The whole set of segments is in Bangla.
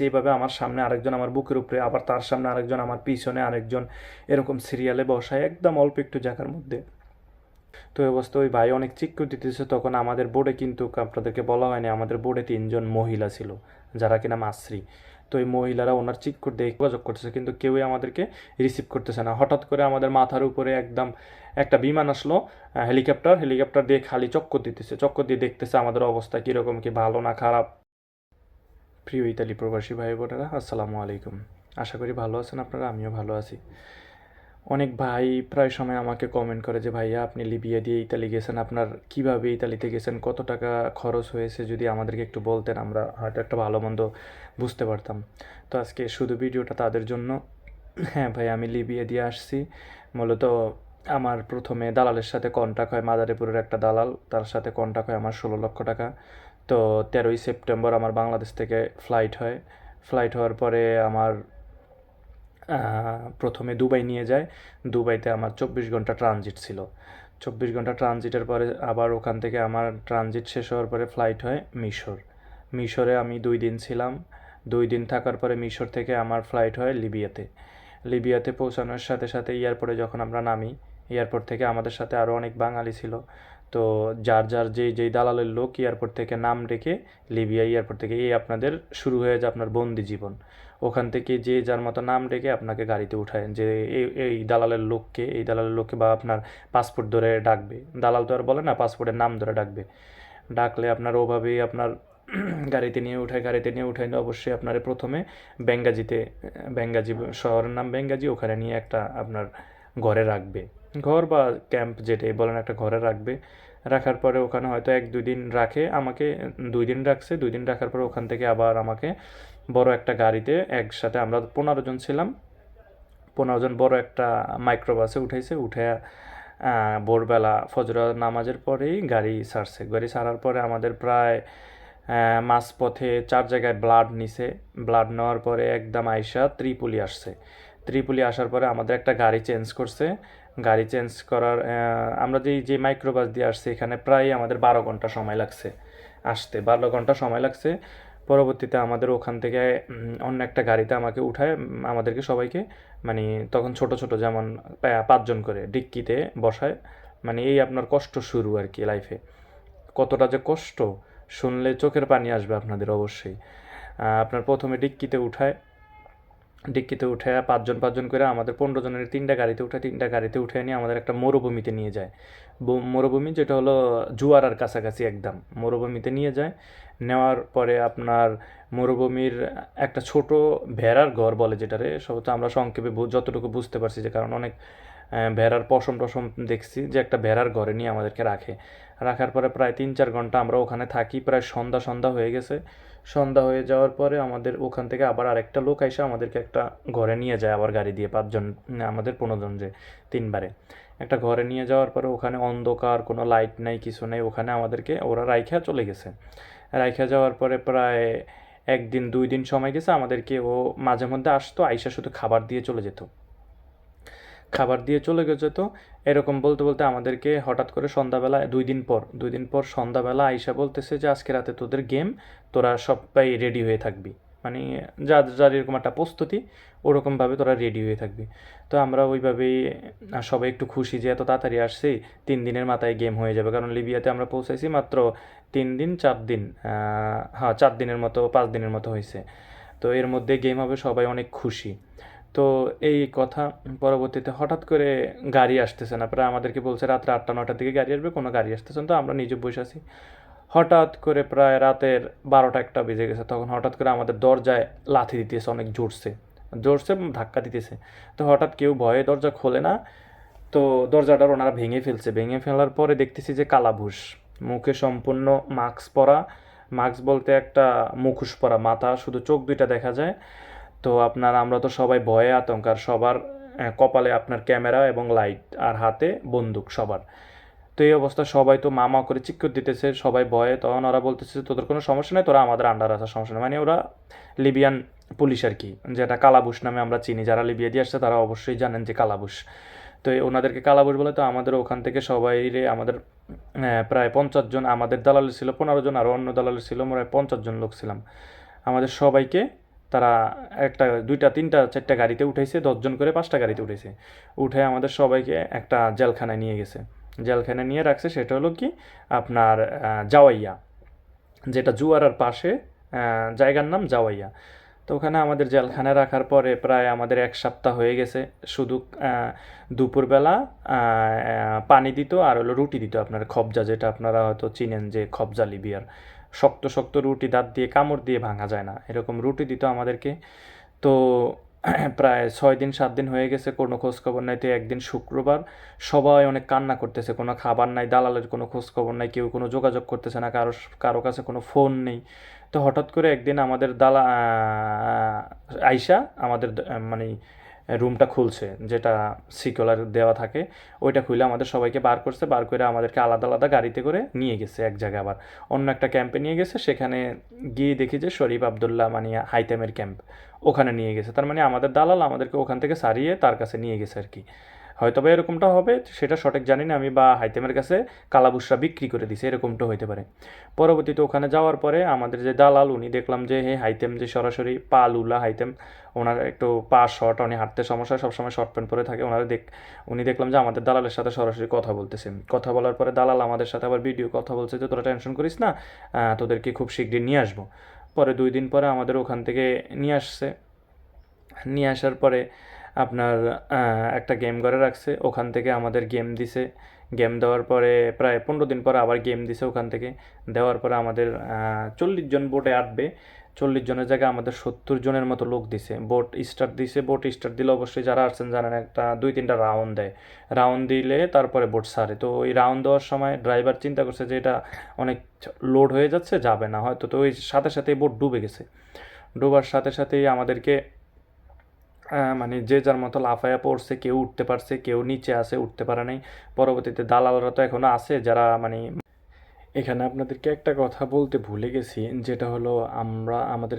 আছি এইভাবে আমার সামনে আরেকজন আমার বুকের উপরে, আবার তার সামনে আরেকজন আমার পিছনে আরেকজন এরকম সিরিয়ালে বসায় একদম অল্প একটু জায়গার মধ্যে। তো অবস্থা, ওই ভাই অনেক চিক্কু দিতেছে, তখন আমাদের বোর্ডে কিন্তু আপনাদেরকে বলা হয়নি, আমাদের বোর্ডে তিনজন মহিলা ছিল, যারা কিনা মাসরি তো এই মহিলারা ওনার চিক্কুর দেখে যোগাযোগ করতেছে, কিন্তু কেউই আমাদেরকে রিসিভ করতেছে না। হঠাৎ করে আমাদের মাথার উপরে একদম একটা বিমান আসলো হেলিকপ্টার হেলিকপ্টার দিয়ে খালি চক্কর দিতেছে, চক্কর দিয়ে দেখতেছে আমাদের অবস্থা কীরকম কি ভালো না খারাপ। প্রিয় ইতালি প্রবাসী ভাই বোনেরা, আসসালামু আলাইকুম। আশা করি ভালো আছেন আপনারা, আমিও ভালো আছি। অনেক ভাই প্রায় সময় আমাকে কমেন্ট করে যে, ভাইয়া, আপনি লিবিয়া দিয়ে ইতালি গেছেন, আপনার কীভাবে ইতালিতে গেছেন? কত টাকা খরচ হয়েছে? যদি আমাদেরকে একটু বলতেন, আমরা হয়তো একটা ভালো মন্দ বুঝতে পারতাম। তো আজকে শুধু ভিডিওটা তাদের জন্য। হ্যাঁ ভাই, আমি লিবিয়া দিয়ে আসছি। মূলত আমার প্রথমে দালালের সাথে কন্ট্যাক্ট হয়, মাদারীপুরের একটা দালাল। তার সাথে কন্ট্যাক্ট হয় আমার ষোলো লক্ষ টাকা। তো তেরোই সেপ্টেম্বর আমার বাংলাদেশ থেকে ফ্লাইট হয়। ফ্লাইট হওয়ার পরে আমার প্রথমে দুবাই নিয়ে যায়। দুবাইতে আমার চব্বিশ ঘণ্টা ট্রানজিট ছিল। চব্বিশ ঘণ্টা ট্রানজিটের পরে আবার ওখান থেকে আমার ট্রানজিট শেষ হওয়ার পরে ফ্লাইট হয় মিশর। মিশরে আমি দুই দিন ছিলাম। দুই দিন থাকার পরে মিশর থেকে আমার ফ্লাইট হয় লিবিয়াতে। লিবিয়াতে পৌঁছানোর সাথে সাথে এয়ারপোর্টে যখন আমরা নামি এয়ারপোর্ট থেকে আমাদের সাথে আরও অনেক বাঙালি ছিল। তো যার যার যেই যেই দালালের লোক এয়ারপোর্ট থেকে নাম রেখে লিবিয়া এয়ারপোর্ট থেকে এই আপনাদের শুরু হয়ে যায় আপনার বন্দি জীবন। ওখান থেকে যে যার মতো নাম ডেকে আপনাকে গাড়িতে উঠায় যে এই এই দালালের লোককে, এই দালালের লোককে বা আপনার পাসপোর্ট ধরে ডাকবে। দালাল তো আর বলে না, পাসপোর্টের নাম ধরে ডাকবে। ডাকলে আপনার ওভাবেই আপনার গাড়িতে নিয়ে উঠায়, গাড়িতে নিয়ে উঠায় অবশ্যই আপনার প্রথমে বেঙ্গাজিতে বেঙ্গাজি শহরের নাম বেঙ্গাজি ওখানে নিয়ে একটা আপনার ঘরে রাখবে। ঘর বা ক্যাম্প যেটাই বলেন একটা ঘরে রাখবে। রাখার পরে ওখানে হয়তো এক, দুই দিন রাখে, আমাকে দুই দিন রাখছে, দুই দিন রাখার পরে ওখান থেকে আবার আমাকে বড় একটা গাড়িতে একসাথে আমরা পনেরো জন ছিলাম। পনেরো জন বড় একটা মাইক্রোবাসে উঠেছে, উঠে ভোরবেলা ফজর নামাজের পরেই গাড়ি সারছে। গাড়ি সারার পরে আমাদের প্রায় মাঝপথে চার জায়গায় ব্লাড নিছে। ব্লাড নেওয়ার পরে একদম আইসা ত্রিপুলি আসছে। ত্রিপুলি আসার পরে আমাদের একটা গাড়ি চেঞ্জ করছে। গাড়ি চেঞ্জ করার আমরা যেই যে মাইক্রোবাস দিয়ে আসছি, এখানে প্রায় আমাদের বারো ঘণ্টা সময় লাগছে আসতে। বারো ঘণ্টা সময় লাগছে। পরবর্তীতে আমাদের ওখান থেকে অন্য একটা গাড়িতে আমাকে উঠায় আমাদেরকে সবাইকে মানে তখন ছোট ছোট যেমন পাঁচজন করে ডিক্কিতে বসায়। মানে এই আপনার কষ্ট শুরু আর কি লাইফে কতটা যে কষ্ট, শুনলে চোখের পানি আসবে আপনাদের অবশ্যই। আপনার প্রথমে ডিক্কিতে উঠায় ডিক্কিতে উঠে পাঁচজন পাঁচজন করে আমাদের পনেরো জনের তিনটা গাড়িতে উঠে, তিনটা গাড়িতে উঠে নিয়ে আমাদের একটা মরুভূমিতে নিয়ে যায়। মরুভূমি যেটা হলো জুয়ারার কাছাকাছি একদম। মরুভূমিতে নিয়ে যায়। নেওয়ার পরে আপনার মরুভূমির একটা ছোট ভেড়ার ঘর বলে যেটারে সব তো আমরা সংক্ষেপে যতটুকু বুঝতে পারছি যে কারণ অনেক ভেড়ার পশম টসম দেখছি যে একটা ভেড়ার ঘরে নিয়ে আমাদেরকে রাখে। রাখার পরে প্রায় তিন চার ঘণ্টা আমরা ওখানে থাকি। প্রায় সন্ধ্যা সন্ধ্যা হয়ে গেছে। সন্ধ্যা হয়ে যাওয়ার পরে আমাদের ওখান থেকে আবার আরেকটা লোক এসে আমাদেরকে একটা ঘরে নিয়ে যায়, আবার গাড়ি দিয়ে পাঁচজন আমাদের পনেরো জন যে, তিনবারে। একটা ঘরে নিয়ে যাওয়ার পরে ওখানে অন্ধকার, কোনো লাইট নাই, কিছু নেই, ওখানে আমাদেরকে, ওরা রাইখা চলে গেছে। রাইখা যাওয়ার পরে প্রায় একদিন, দুই দিন সময় গেছে আমাদেরকে ও মাঝে মধ্যে আসতো, আইসা শুধু খাবার দিয়ে চলে যেত। খাবার দিয়ে চলে গেছে তো। এরকম বলতে বলতে আমাদেরকে হঠাৎ করে সন্ধ্যাবেলা, দুই দিন পর, দুই দিন পর সন্ধ্যাবেলা আইসা বলতেছে যে, আজকে রাতে তোদের গেম, তোরা সবাই রেডি হয়ে থাকবি। মানে যার যার এরকম একটা প্রস্তুতি, ওরকমভাবে তোরা রেডি হয়ে থাকবি। তো আমরা ওইভাবেই সবাই একটু খুশি যে, এত তাড়াতাড়ি আসছি, তিন দিনের মাথায় গেম হয়ে যাবে। কারণ লিবিয়াতে আমরা পৌঁছাইছি মাত্র তিন দিন, চার দিন হ্যাঁ চার দিনের মতো, পাঁচ দিনের মতো হয়েছে তো এর মধ্যে গেম হবে, সবাই অনেক খুশি। তো এই কথা পরবর্তীতে হঠাৎ করে গাড়ি আসতেছে না। প্রায় আমাদেরকে বলছে রাত্রে আটটা নটার দিকে গাড়ি আসবে, কোনো গাড়ি আসতেছে না। তো আমরা নিজে বসে আছি। হঠাৎ করে প্রায় রাতের বারোটা একটা বেজে গেছে। তখন হঠাৎ করে আমাদের দরজায় লাথি দিতেছে, অনেক জোরসে। জোরসে ধাক্কা দিতেছে। তো হঠাৎ কেউ ভয়ে দরজা খোলে না। তো দরজাটার ওনারা ভেঙে ফেলছে। ভেঙে ফেলার পরে দেখতেছি যে কালাভুষ। মুখে সম্পূর্ণ মাস্ক পরা। মাস্ক বলতে একটা মুখোশ পরা। মাথা, শুধু চোখ দুইটা দেখা যায়। তো আপনার, আমরা তো সবাই ভয়ে আতঙ্ক, আর সবার কপালে আপনার ক্যামেরা এবং লাইট আর হাতে বন্দুক সবার। তো এই অবস্থা, সবাই তো মামা করে চিৎকার দিতেছে, সবাই ভয়ে। তখন ওরা বলতেছে, তোদের কোনো সমস্যা নেই, তোরা আমাদের আন্ডার আসার সমস্যা নেই। মানে ওরা লিবিয়ান পুলিশ আর কি, যেটা কালাবুশ নামে আমরা চিনি। যারা লিবিয়া দিয়ে আসছে, তারা অবশ্যই জানেন যে কালাবুশ। তো ওনাদেরকে কালাবুশ বলে, তো আমাদের ওখান থেকে সবাই আমাদের প্রায় পঞ্চাশ জন, আমাদের দালালের ছিল পনেরো জন, আর অন্য দালালের ছিল প্রায় পঞ্চাশ জন লোক ছিলাম। আমাদের সবাইকে তারা একটা, দুইটা, তিনটা, চারটা গাড়িতে উঠেছে দশজন করে পাঁচটা গাড়িতে উঠেছে উঠে আমাদের সবাইকে একটা জেলখানায় নিয়ে গেছে। জেলখানায় নিয়ে রাখছে সেটা হলো কি আপনার জাওয়াইয়া, যেটা জুয়ারার পাশে জায়গার নাম জাওয়াইয়া। তো ওখানে আমাদের জেলখানায় রাখার পরে প্রায় আমাদের এক সপ্তাহ হয়ে গেছে। শুধু দুপুরবেলা পানি দিত আর হলো রুটি দিত আপনার খবজা, যেটা আপনারা হয়তো চিনেন যে খবজা লিবিয়ার। শক্ত শক্ত রুটি দাঁত দিয়ে, কামড় দিয়ে ভাঙা যায় না। এরকম রুটি দিত আমাদেরকে। তো প্রায় ছয় দিন, সাত দিন হয়ে গেছে, কোনো খোঁজখবর নাই। তো একদিন শুক্রবার সবাই অনেক কান্না করতেছে। কোনো খাবার নাই, দালালের কোনো খোঁজখবর নাই, কেউ কোনো যোগাযোগ করতেছে না, কারও কারও কাছে কোনো ফোন নেই। তো হঠাৎ করে একদিন আমাদের দালা আইসা আমাদের মানে রুমটা খুলছে, যেটা সিকিউলার দেওয়া থাকে, ওইটা খুলে আমাদের সবাইকে বার করছে, বার করে আমাদেরকে আলাদা আলাদা গাড়িতে করে নিয়ে গেছে এক জায়গায় আবার। অন্য একটা ক্যাম্পে নিয়ে গেছে, সেখানে গিয়ে দেখি যে শরীফ আবদুল্লাহ মানে হাইতেমের ক্যাম্প ওখানে নিয়ে গেছে। তার মানে আমাদের দালাল আমাদেরকে ওখান থেকে সারিয়ে তার কাছে নিয়ে গেছে আর কি। হয়তো বা এরকমটা হবে, সেটা সঠিক জানি না আমি, বা হাইতেমের কাছে কালাবুসরা বিক্রি করে দিছে, এরকমটা হইতে পারে। পরবর্তীতে ওখানে যাওয়ার পরে আমাদের যে দালাল, উনি দেখলাম যে হে হাইতেম যে সরাসরি পা লুলা হাইতেম ওনার একটু পা শর্ট, উনি হাঁটতে সমস্যা, সবসময় শর্ট প্যান্ট পরে থাকে, ওনারা দেখ, উনি দেখলাম যে আমাদের দালালের সাথে সরাসরি কথা বলতেছে। কথা বলার পরে দালাল আমাদের সাথে আবার ভিডিও কথা বলছে যে, তোরা টেনশন করিস না তোদেরকে খুব শীঘ্রই নিয়ে আসব। পরে দুই দিন পরে আমাদের ওখান থেকে নিয়ে আসছে। নিয়ে আসার পরে আপনার একটা গেম ঘরে রাখছে, ওখান থেকে আমাদের গেম দিছে। গেম দেওয়ার পরে প্রায় পনেরো দিন পরে আবার গেম দিছে ওখান থেকে। দেওয়ার পরে আমাদের চল্লিশ জন বোটে আটবে। চল্লিশ জনের জায়গায় আমাদের সত্তর জনের মতো লোক দিছে। বোট স্টার্ট দিছে বোট স্টার্ট দিলে অবশ্যই যারা আসছেন জানেন একটা দুই তিনটা রাউন্ড দেয়। রাউন্ড দিলে তারপরে বোট সারে তো ওই রাউন্ড দেওয়ার সময় ড্রাইভার চিন্তা করছে যে এটা অনেক লোড হয়ে যাচ্ছে, যাবে না। হয়তো তো ওই সাথে সাথে বোট ডুবে গেছে। ডুবার সাথে সাথেই আমাদেরকে মানে যে যার মতো লাফায়া পড়ছে, কেউ উঠতে পারছে, কেউ নিচে আছে, উঠতে পারে নাই। পরবর্তীতে দালালরা তো এখনও আছে, যারা মানে এখানে আপনাদেরকে একটা কথা বলতে ভুলে গেছি, যেটা হলো আমরা আমাদের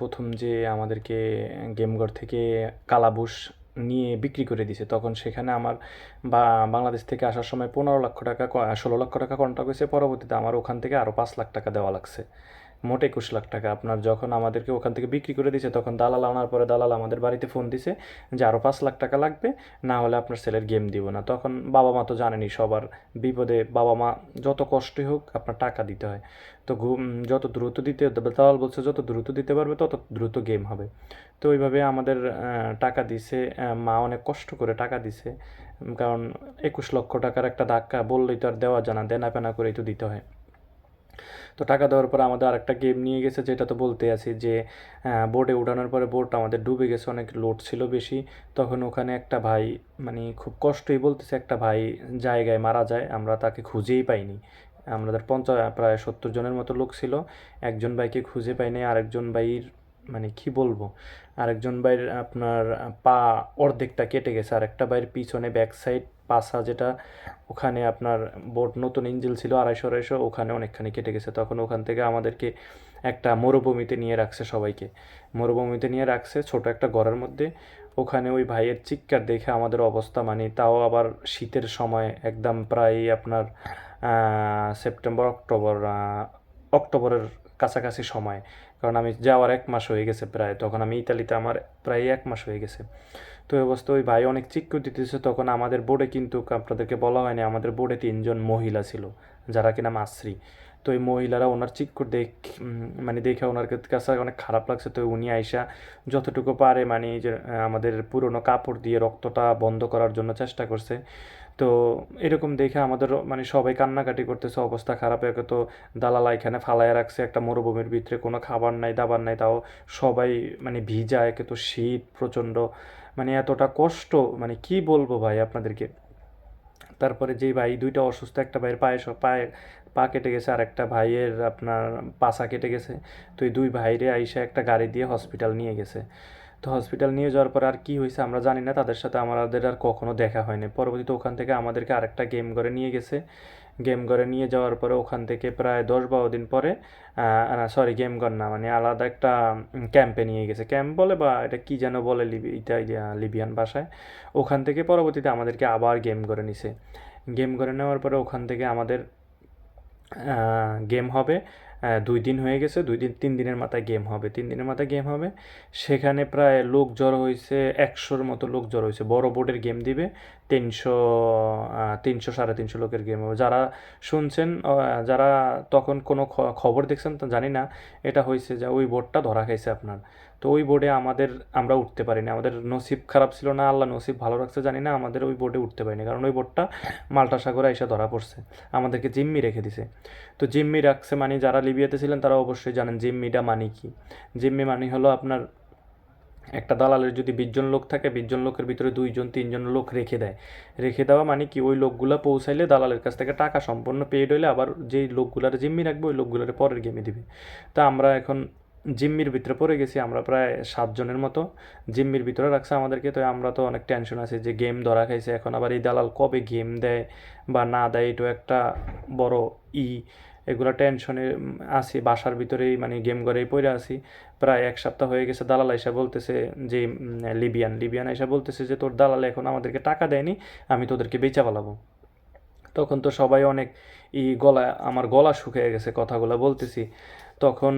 প্রথম যে আমাদেরকে গেমঘর থেকে কালাবুশ নিয়ে বিক্রি করে দিছে, তখন সেখানে আমার বা বাংলাদেশ থেকে আসার সময় পনেরো লক্ষ টাকা ষোলো লক্ষ টাকা কন্ট্রাক্ট হয়েছে। পরবর্তীতে আমার ওখান থেকে আরও পাঁচ লাখ টাকা দেওয়া লাগছে। মোট একুশ লাখ টাকা। আপনার যখন আমাদেরকে ওখান থেকে বিক্রি করে দিয়েছে তখন দালাল আনার পরে দালাল আমাদের বাড়িতে ফোন দিছে যে আরও পাঁচ লাখ টাকা লাগবে, না হলে আপনার ছেলের গেম দিব না। তখন বাবা মা তো জানেনই, সবার বিপদে বাবা মা যত কষ্টই হোক আপনার টাকা দিতে হয়। তো যত দ্রুত দিতে, দালাল বলছে যত দ্রুত দিতে পারবে তত দ্রুত গেম হবে। তো ওইভাবে আমাদের টাকা দিছে মা অনেক কষ্ট করে টাকা দিছে। কারণ একুশ লক্ষ টাকার একটা ধাক্কা বললেই তো আর দেওয়া জানা দেনা পেনা করেই তো দিতে হয়। তো টাকা দেওয়ার পরে আমাদের আরেকটা গেম নিয়ে গেছে, যেটা তো বলতে আছি যে বোর্ডে উঠানোর পরে বোর্ড আমাদের ডুবে গেছে, অনেক লোড ছিল বেশি। তখন ওখানে একটা ভাই মানে খুব কষ্টই বলতেছে, একটা ভাই জায়গায় মারা যায়, আমরা তাকে খুঁজেই পাইনি। আমাদের পঞ্চাশ প্রায় সত্তর জনের মতো লোক ছিল। একজন ভাইকে খুঁজে পাইনি, আরেকজন ভাইয়ের মানে কি বলব, আরেকজন ভাইয়ের আপনার পা অর্ধেকটা কেটে গেছে আর একটা ভাইয়ের পিছনে ব্যাক সাইড পাশা যেটা, ওখানে আপনার বোট নতুন ইঞ্জিল ছিল আড়াইশো আড়াইশো, ওখানে অনেকখানি কেটে গেছে। তখন ওখান থেকে আমাদেরকে একটা মরুভূমিতে নিয়ে রাখছে সবাইকে। মরুভূমিতে নিয়ে রাখছে ছোট একটা ঘরের মধ্যে। ওখানে ওই ভাইয়ের চিৎকার দেখে আমাদের অবস্থা মানে তাও আবার শীতের সময় একদম প্রায় আপনার সেপ্টেম্বর, অক্টোবর অক্টোবরের কাছাকাছি সময়। কারণ আমি যাওয়ার এক মাস হয়ে গেছে প্রায়, তখন আমি ইতালিতে আমার প্রায় এক মাস হয়ে গেছে। তো এই অবস্থা, ওই ভাই অনেক চিক্কু দিতেছে, তখন আমাদের বোর্ডে কিন্তু আপনাদেরকে বলা হয়নি, আমাদের বোর্ডে তিনজন মহিলা ছিল, যারা কিনা মাসরি তো এই মহিলারা ওনার চিক্কুর দেখ মানে দেখে ওনার কাছে অনেক খারাপ লাগছে, তো উনি আইসা যতটুকু পারে মানে যে, আমাদের পুরনো কাপড় দিয়ে রক্তটা বন্ধ করার জন্য চেষ্টা করছে। তো এরকম দেখে আমাদের মানে সবাই কান্নাকাটি করতেছে, অবস্থা খারাপ একে তো দালালা এখানে ফালায় রাখছে, একটা মরুভূমির ভিতরে কোনো খাবার নাই, দাবার নাই, তাও সবাই মানে ভিজা, একে তো শীত প্রচণ্ড। মানে এতটা কষ্ট মানে কি বলব ভাই আপনাদেরকে? তারপরে যেই ভাই, দুইটা অসুস্থ, একটা ভাইয়ের পায়ে পায়ে, পা কেটে গেছে, আর একটা ভাইয়ের আপনার পাছা কেটে গেছে। তো এই দুই ভাইরে আইসা একটা গাড়ি দিয়ে হসপিটাল নিয়ে গেছে। তো হসপিটাল নিয়ে যাওয়ার পর আর কি হয়েছে আমরা জানি না, তাদের সাথে আমাদের আর কখনো দেখা হয়নি। পরবর্তীতে ওখান থেকে আমাদেরকে আরেকটা গেম ঘরে নিয়ে গেছে। গেম ঘরে নিয়ে যাওয়ার পরে ওখান থেকে প্রায় দশ বারো দিন পরে সরি গেম ঘর না মানে আলাদা একটা ক্যাম্পে নিয়ে গেছে। ক্যাম্প বলে বা এটা কি যেন বলে লিবি, এটা লিবিয়ান ভাষায়। ওখান থেকে পরবর্তীতে আমাদেরকে আবার গেম করে নিছে। গেম করে নেওয়ার পরে ওখান থেকে আমাদের গেম হবে। দুই দিন হয়ে গেছে, দুই দিন, তিন দিনের মাথায় গেম হবে। তিন দিনের মাথায় গেম হবে। সেখানে প্রায় লোক জড়ো হয়েছে, একশোর মতো লোক জড়ো হয়েছে। বড় বোর্ডের গেম দিবে, তিনশো তিনশো, সাড়ে তিনশো লোকের গেম হবে। যারা শুনছেন যারা তখন কোনো খবর দেখছেন, তো জানি না, এটা হয়েছে যে ওই বোর্ডটা ধরা খাইছে আপনার। তো ওই বোর্ডে আমাদের, আমরা উঠতে পারিনি। আমাদের নসিব খারাপ ছিল না, আল্লাহ নসিব ভালো রাখছে জানি না, আমাদের ওই বোর্ডে উঠতে পারিনি। কারণ ওই বোর্ডটা মাল্টা সাগরে এসে ধরা পড়ছে। আমাদেরকে জিম্মি রেখে দিছে। তো জিম্মি রাখছে মানে যারা লিবিয়াতে ছিলেন, তারা অবশ্যই জানেন জিম্মিটা মানে কি। জিম্মি মানে হলো আপনার একটা দালালের যদি বিশজন লোক থাকে বিশজন লোকের ভিতরে দুইজন, তিনজন লোক রেখে দেয়। রেখে দেওয়া মানে কি? ওই লোকগুলো পৌঁছাইলে দালালের কাছ থেকে টাকা সম্পূর্ণ পেড হইলে আবার যেই লোকগুলার জিম্মি রাখবে, ওই লোকগুলার পরের গেমে দিবে। তা আমরা এখন জিম্মির ভিতরে পড়ে গেছি, আমরা প্রায় সাতজনের মতো। জিম্মির ভিতরে রাখছে আমাদেরকে, তো আমরা তো অনেক টেনশন আছে যে গেম ধরা খাইছে। এখন আবার এই দালাল কবে গেম দেয় বা না দেয়, এটাও একটা বড় ই। এগুলো টেনশনে আছি, বাসার ভিতরেই মানে গেম ঘরেই পড়ে আছি। প্রায় এক সপ্তাহ হয়ে গেছে, দালাল এসে বলতেছে যে লিবিয়ান লিবিয়ান এসে বলতেছে যে, তোর দালাল এখন আমাদেরকে টাকা দেয়নি, আমি তোদেরকে বেচা পালাবো তখন তো সবাই অনেক ই গলা আমার গলা শুকিয়ে গেছে কথাগুলো বলতেছি। তখন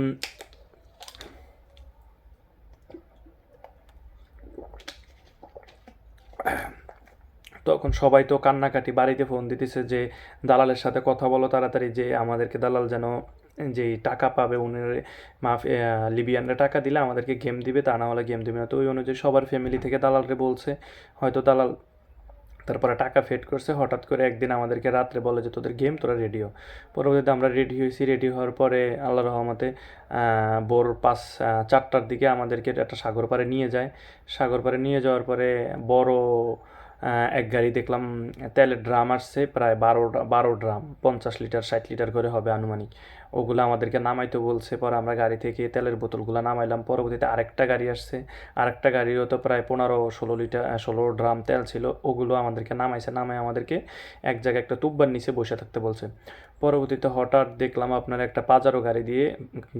তখন সবাই তো কান্নাকাটি বাড়িতে ফোন দিতেছে যে, দালালের সাথে কথা বলো তাড়াতাড়ি যে আমাদেরকে দালাল যেন যে টাকা পাবে উনি মাফ লিবিয়ানরা টাকা দিলে আমাদেরকে গেম দিবে, তা না হলে গেম দিবে না। তো ওই অনুযায়ী সবার ফ্যামিলি থেকে দালালকে বলছে, হয়তো দালাল তারপরে টাকা ফেড করছে, হঠাৎ করে একদিন আমাদেরকে রাত্রে বলে যে, তোদের গেম তোরা রেডিও পরবর্তীতে আমরা রেডি হয়েছি রেডি হওয়ার পরে আল্লাহ রহমতে ভোর পাঁচ চারটার দিকে আমাদেরকে একটা সাগর পাড়ে নিয়ে যায়। সাগর পাড়ে নিয়ে যাওয়ার পরে বড় এক গাড়ি দেখলাম, তেলের ড্রাম আসছে, প্রায় বারো বারো ড্রাম, পঞ্চাশ লিটার, ষাট লিটার করে হবে আনুমানিক। ওগুলো আমাদেরকে নামাইতে বলছে, পরে আমরা গাড়ি থেকে তেলের বোতলগুলো নামাইলাম, পরবর্তীতে আরেকটা গাড়ি আসছে। আরেকটা গাড়িও তো প্রায় পনেরো, ষোলো লিটার ষোলো ড্রাম তেল ছিল, ওগুলো আমাদেরকে নামাইছে নামাই আমাদেরকে এক জায়গায় একটা তুব্বার নিচে বসে থাকতে বলছে। পরবর্তীতে হঠাৎ দেখলাম আপনার একটা পাজারো গাড়ি দিয়ে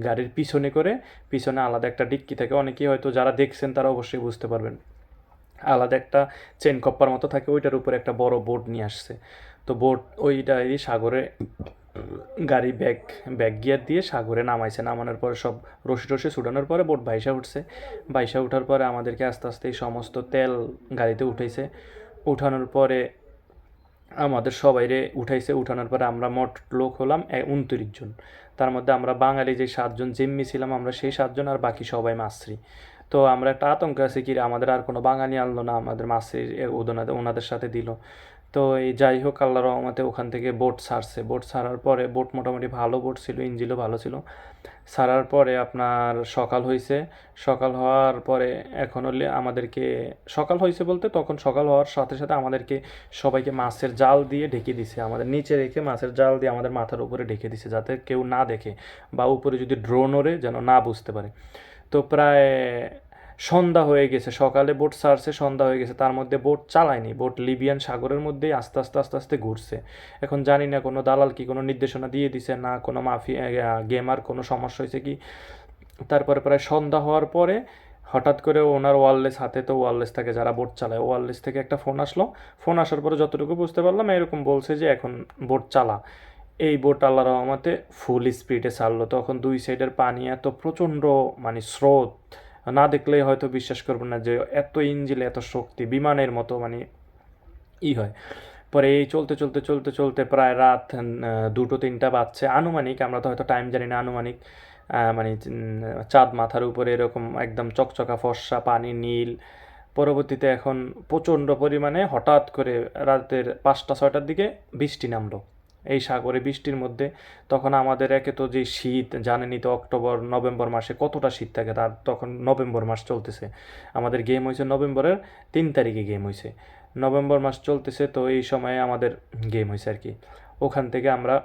গাড়ির পিছনে করে পিছনে আলাদা একটা ডিক্কি থাকে, অনেকেই হয়তো যারা দেখছেন তারা অবশ্যই বুঝতে পারবেন। আলাদা একটা চেন কপ্পার মতো থাকে, ওইটার উপরে একটা বড় বোট নিয়ে আসছে। তো বোট ওইটা এই সাগরে, গাড়ি ব্যাগ ব্যাগ গিয়ার দিয়ে সাগরে নামাইছে। নামানোর পরে সব রশি টসি ছুটানোর পরে বোট ভাইসা উঠছে। ভাইসা ওঠার পরে আমাদেরকে আস্তে আস্তে এই সমস্ত তেল গাড়িতে উঠেছে উঠানোর পরে আমাদের সবাইরে উঠাইছে। উঠানোর পরে আমরা মোট লোক হলাম উনত্রিশ জন। তার মধ্যে আমরা বাঙালি যে সাতজন জিম্মি ছিলাম আমরা সেই সাতজন আর বাকি সবাই মাসরি তো আমরা একটা আতঙ্ক আছে কি আমাদের আর কোনো বাঙালি আনলো না, আমাদের মাসরি ওনাদের ওনাদের সাথে দিল। তো এই যাই হোক, আল্লাহ রহমতে ওখান থেকে বোট ছাড়ছে। বোট ছাড়ার পরে, বোট মোটামুটি ভালো বোট ছিল, ইঞ্জিনও ভালো ছিল। ছাড়ার পরে আপনার সকাল হয়েছে সকাল হওয়ার পরে এখন হলে আমাদেরকে, সকাল হয়েছে বলতে তখন সকাল হওয়ার সাথে সাথে আমাদেরকে সবাইকে মাছের জাল দিয়ে ঢেকে দিছে। আমাদের নিচে রেখে মাছের জাল দিয়ে আমাদের মাথার উপরে ঢেকে দিছে, যাতে কেউ না দেখে বা উপরে যদি ড্রোন ওরে যেন না বুঝতে পারে। তো প্রায় সন্ধ্যা হয়ে গেছে। সকালে বোট সারছে, সন্ধ্যা হয়ে গেছে। তার মধ্যে বোট চালায়নি। বোট লিবিয়ান সাগরের মধ্যেই আস্তে আস্তে আস্তে আস্তে ঘুরছে। এখন জানি না কোনো দালাল কি কোনো নির্দেশনা দিয়ে দিছে, না কোনো মাফি গেমার কোনো সমস্যা হয়েছে কি। তারপরে প্রায় সন্ধ্যা হওয়ার পরে হঠাৎ করে ওনার ওয়ারলেস হাতে তো ওয়ারলেস থাকে যারা বোট চালায়। ওয়ারলেস থেকে একটা ফোন আসলো। ফোন আসার পরে যতটুকু বুঝতে পারলাম, এরকম বলছে যে এখন বোট চালা। এই বোট আল্লাহ রহমতে ফুল স্পিডে ছাড়লো। তখন দুই সাইডের পানি এত প্রচণ্ড মানে স্রোত, না দেখলেই হয়তো বিশ্বাস করবেন না যে এত ইঞ্জিলে, এত শক্তি, বিমানের মতো মানে ই হয়। পরে এই চলতে চলতে চলতে চলতে প্রায় রাত দুটো, তিনটা বাজছে। আনুমানিক, আমরা তো হয়তো টাইম জানি না, আনুমানিক মানে চাঁদ মাথার উপরে এরকম একদম চকচকা ফর্সা পানি, নীল। পরবর্তীতে এখন প্রচণ্ড পরিমাণে হঠাৎ করে রাতের পাঁচটা, ছয়টার দিকে বৃষ্টি নামলো। এই সাগরে বৃষ্টির মধ্যে, তখন আমাদের একে তো যে শীত, জানেনই তো অক্টোবর, নভেম্বর মাসে কতটা শীত থাকে, তার তখন নভেম্বর মাস চলতেছে। আমাদের গেম হয়েছে নভেম্বরের তিন তারিখে গেম হয়েছে নভেম্বর মাস চলতেছে তো এই সময়ে আমাদের গেম হয়েছে আর কি। ওখান থেকে আমরা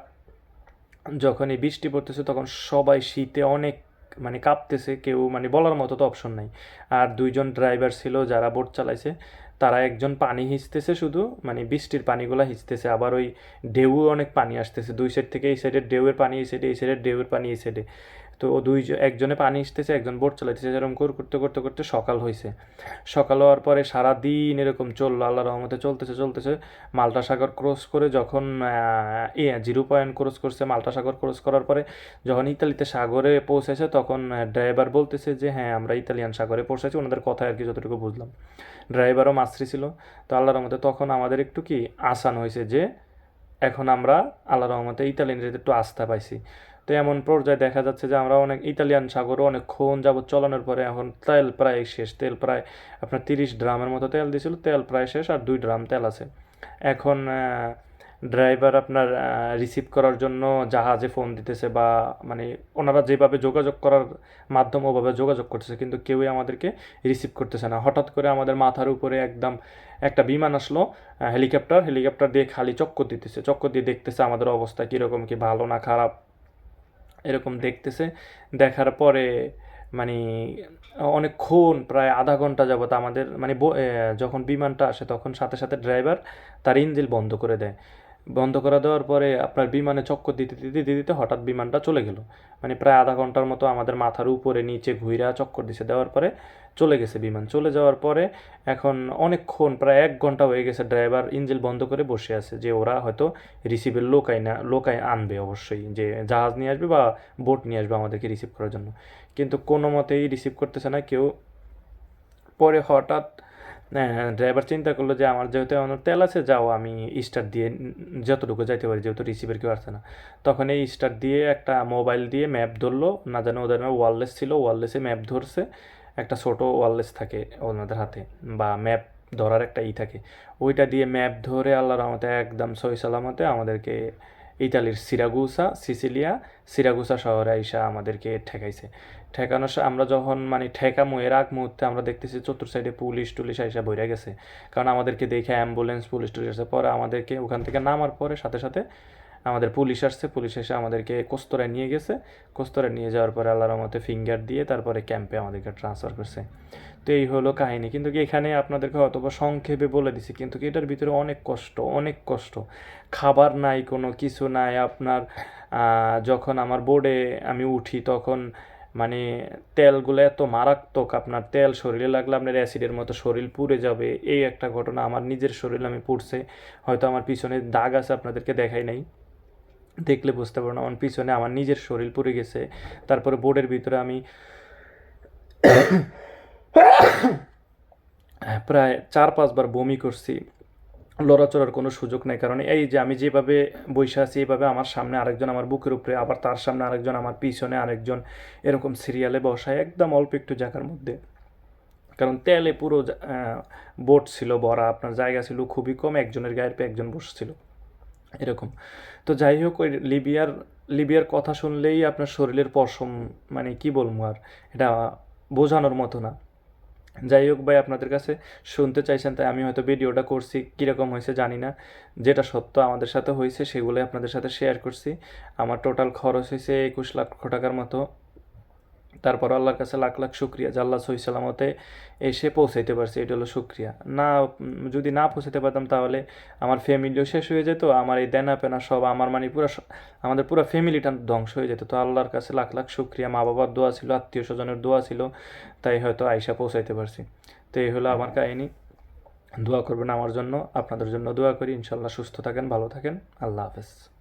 যখনই বৃষ্টি পড়তেছে, তখন সবাই শীতে অনেক মানে কাঁপতেছে, কেউ মানে বলার মতো তো অপশন নাই। আর দুইজন ড্রাইভার ছিল যারা বোট চালাইছে তারা একজন পানি হিঁচতেছে শুধু মানে বৃষ্টির পানিগুলো হিঁচতেছে, আবার ওই ঢেউ অনেক পানি আসতেছে, দুই সাইড থেকে এই সাইডের ঢেউয়ের পানি, এই সাইডে এই সাইডের ঢেউয়ের পানি, এই সাইডে তো ও দুই একজনে পানি আসতেছে একজন বোট চালাইতেছে, এরকম করে করতে করতে করতে সকাল হয়েছে সকাল হওয়ার পরে সারা দিন এরকম চলল আল্লাহ রহমতে চলতেছে চলতেছে। মাল্টা সাগর ক্রস করে যখন এ জিরো পয়েন্ট ক্রস করছে, মাল্টা সাগর ক্রস করার পরে যখন ইতালিতে সাগরে পৌঁছেছে, তখন ড্রাইভার বলতেছে যে হ্যাঁ আমরা ইতালিয়ান সাগরে পৌঁছেছি। ওনাদের কথা আর কি যতটুকু বুঝলাম। ড্রাইভারও মাস্ত্রি ছিল। তো আল্লাহ রহমতে তখন আমাদের একটু কি আসান হয়েছে যে, এখন আমরা আল্লাহ রহমতে ইতালিয়ানদের একটু আস্থা পাইছি। তো এমন পর্যায়ে দেখা যাচ্ছে যে আমরা অনেক ইতালিয়ান সাগরও অনেকক্ষণ যাবত চলানোর পরে এখন তেল প্রায় শেষ, তেল প্রায় আপনার তিরিশ ড্রামের মতো তেল দিয়েছিল তেল প্রায় শেষ আর দুই ড্রাম তেল আছে। এখন ড্রাইভার আপনার রিসিভ করার জন্য জাহাজে ফোন দিতেছে বা মানে ওনারা যেভাবে যোগাযোগ করার মাধ্যম ওভাবে যোগাযোগ করতেছে, কিন্তু কেউই আমাদেরকে রিসিভ করতেছে না। হঠাৎ করে আমাদের মাথার উপরে একদম একটা বিমান আসলো হেলিকপ্টার হেলিকপ্টার দিয়ে খালি চক্কর দিতেছে, চক্কর দিয়ে দেখতেছে আমাদের অবস্থা কীরকম কি ভালো না খারাপ। এরকম দেখতেছে। দেখার পরে মানে অনেকক্ষণ প্রায় আধা ঘণ্টা যাবত আমাদের মানে যখন বিমানটা আসে তখন সাথে সাথে ড্রাইভার তার ইঞ্জিল বন্ধ করে দেয়। বন্ধ করে দেওয়ার পরে আপনার বিমানে চক্কর দিতে দিতে দিতে হঠাৎ বিমানটা চলে গেল। মানে প্রায় আধা ঘণ্টার মতো আমাদের মাথার উপরে, নিচে ঘুইরা চক্কর দিছে দেওয়ার পরে চলে গেছে বিমান। চলে যাওয়ার পরে এখন অনেকক্ষণ, প্রায় এক ঘণ্টা হয়ে গেছে ড্রাইভার ইঞ্জিল বন্ধ করে বসে আছে যে ওরা হয়তো রিসিভের লোক না লোক আই- আনবে অবশ্যই, যে জাহাজ নিয়ে আসবে বা বোট নিয়ে আসবে আমাদেরকে রিসিভ করার জন্য। কিন্তু কোনো মতেই রিসিভ করতেছে না, কেউ। পরে হঠাৎ ড্রাইভার চিন্তা করল যে আমার যেহেতু আমার তেল আছে, যাও, আমি স্টার্ট দিয়ে যতটুকু যাইতে পারি, যেহেতু রিসিভের কেউ আসছে না। তখন এই স্টার্ট দিয়ে একটা মোবাইল দিয়ে ম্যাপ ধরলো, না জানো ওদের ওয়ারলেস ছিল ওয়ারলেসে ম্যাপ ধরছে, একটা ছোটো ওয়ারলেস থাকে ওনাদের হাতে, বা ম্যাপ ধরার একটা ই থাকে। ওইটা দিয়ে ম্যাপ ধরে আল্লাহ রহমতে একদম সহি সালামতে আমাদেরকে ইতালির সিরাগুসা, সিসিলিয়া, সিরাগুসা শহরে আইসা আমাদেরকে ঠেকাইছে। ঠেকানোর আমরা যখন মানে ঠেকামো এর আগ মুহূর্তে আমরা দেখতেছি চতুর সাইডে পুলিশ টুলিশ আইসা বইরা গেছে। কারণ আমাদেরকে দেখে অ্যাম্বুলেন্স পুলিশ টুলিশ আসার পরে আমাদেরকে ওখান থেকে নামার পরে সাথে সাথে আমাদের পুলিশ আসছে, পুলিশ এসে আমাদেরকে কোস্তরায় নিয়ে গেছে। কোস্তরায় নিয়ে যাওয়ার পরে আল্লাহর মতে ফিঙ্গার দিয়ে তারপরে ক্যাম্পে আমাদেরকে ট্রান্সফার করছে। তো এই হলো কাহিনী। কিন্তু এখানে আপনাদেরকে হয়তো বা সংক্ষেপে বলে দিছি, কিন্তু এটার ভিতরে অনেক কষ্ট অনেক কষ্ট। খাবার নাই, কোনো কিছু নাই, আপনার যখন আমার বোর্ডে আমি উঠি তখন মানে তেলগুলো এত মারাত্মক, আপনার তেল শরীরে লাগলে আপনার অ্যাসিডের মতো শরীর পুড়ে যাবে। এই একটা ঘটনা আমার নিজের শরীর আমি পুড়ছে। হয়তো আমার পিছনে দাগ আছে, আপনাদেরকে দেখাই নাই। দেখলে বুঝতে পারবেন আমার পিছনে আমার নিজের শরীর পুড়ে গেছে। তারপরে বোর্ডের ভিতরে আমি প্রায় চার পাঁচবার বমি করছি। লড়াচড়ার কোনো সুযোগ নেই। কারণ এই যে আমি যেভাবে বসে আছি এইভাবে আমার সামনে আরেকজন আমার বুকের উপরে, আবার তার সামনে আরেকজন, আমার পিছনে আরেকজন এরকম সিরিয়ালে বসায় একদম অল্প একটু জায়গার মধ্যে। কারণ তেলে পুরো বোট ছিল ভরা আপনার জায়গা ছিল খুবই কম, একজনের গায়ের পে একজন বসছিল। এরকম। তো যাই হোক, ওই লিবিয়ার লিবিয়ার কথা শুনলেই আপনার শরীরের পশম মানে কি বলব আর, এটা বোঝানোর মতো না। যাই হোক ভাই, আপনাদের কাছে শুনতে চাইছেন, তাই আমি হয়তো ভিডিওটা করছি, কীরকম হয়েছে জানি না। যেটা সত্য আমাদের সাথে হয়েছে, সেগুলোই আপনাদের সাথে শেয়ার করছি। আমার টোটাল খরচ হয়েছে একুশ লক্ষ টাকার মতো। তারপর আল্লাহর কাছে লাখ লাখ শুক্রিয়া যে আল্লাহ সহি সালামতে এসে পৌঁছাইতে পারছি এটা হলো শুক্রিয়া। না, যদি না পৌঁছাতে পারতাম তাহলে আমার ফ্যামিলিও শেষ হয়ে যেত, আমার এই দেনা পেনা সব, আমার মানে পুরো আমাদের পুরো ফ্যামিলিটা ধ্বংস হয়ে যেত। তো আল্লাহর কাছে লাখ লাখ শুক্রিয়া মা বাবার দোয়া ছিল, আত্মীয় স্বজনের দোয়া ছিল, তাই হয়তো আইসা পৌঁছাইতে পারছি। তো এই হলো আমার কাহিনী। দোয়া করবেন আমার জন্য, আপনাদের জন্য দোয়া করি। ইনশাল্লাহ সুস্থ থাকেন, ভালো থাকেন। আল্লাহ হাফেজ।